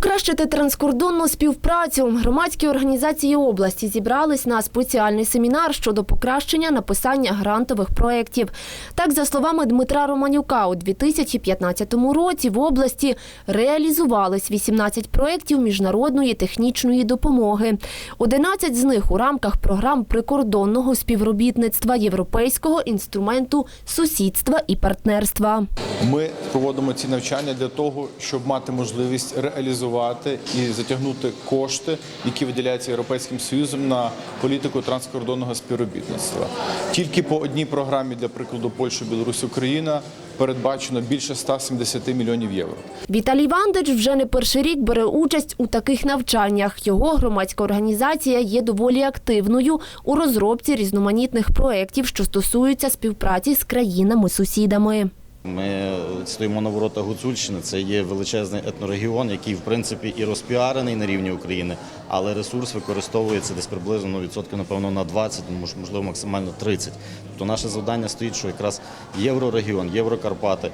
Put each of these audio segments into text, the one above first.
Покращити транскордонну співпрацю. Громадські організації області зібрались на спеціальний семінар щодо покращення написання грантових проєктів. Так, за словами Дмитра Романюка, у 2015 році в області реалізувались 18 проєктів міжнародної технічної допомоги. 11 з них у рамках програм прикордонного співробітництва Європейського інструменту сусідства і партнерства. Ми проводимо ці навчання для того, щоб мати можливість реалізувати і затягнути кошти, які виділяються Європейським Союзом на політику транскордонного співробітництва. Тільки по одній програмі, для прикладу, Польща, Білорусь, Україна передбачено більше 170 мільйонів євро. Віталій Вандич вже не перший рік бере участь у таких навчаннях. Його громадська організація є доволі активною у розробці різноманітних проєктів, що стосуються співпраці з країнами-сусідами. Ми стоїмо на воротах Гуцульщини. Це є величезний етнорегіон, який в принципі і розпіарений на рівні України, але ресурс використовується десь приблизно ну, відсотки, напевно, на 20, мож- можливо, максимально 30. Тобто наше завдання стоїть, що якраз єврорегіон, Єврокарпати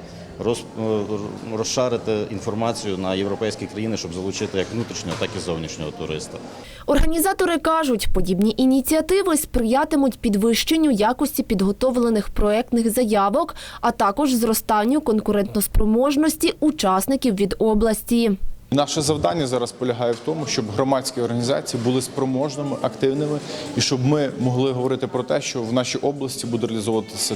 розшарити інформацію на європейські країни, щоб залучити як внутрішнього, так і зовнішнього туриста. Організатори кажуть, подібні ініціативи сприятимуть підвищенню якості підготовлених проектних заявок, а також зростанню конкурентноспроможності учасників від області. Наше завдання зараз полягає в тому, щоб громадські організації були спроможними, активними, і щоб ми могли говорити про те, що в нашій області буде реалізовуватися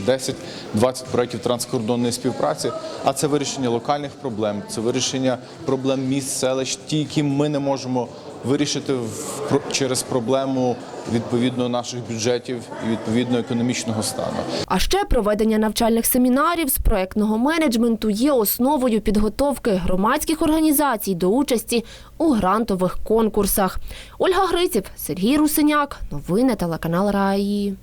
10-20 проєктів транскордонної співпраці. А це вирішення локальних проблем, це вирішення проблем міст, селищ, ті, які ми не можемо вирішити через проблему відповідно наших бюджетів і відповідно економічного стану. А ще проведення навчальних семінарів з проектного менеджменту є основою підготовки громадських організацій до участі у грантових конкурсах. Ольга Гриців, Сергій Русиняк. Новини телеканал Раї.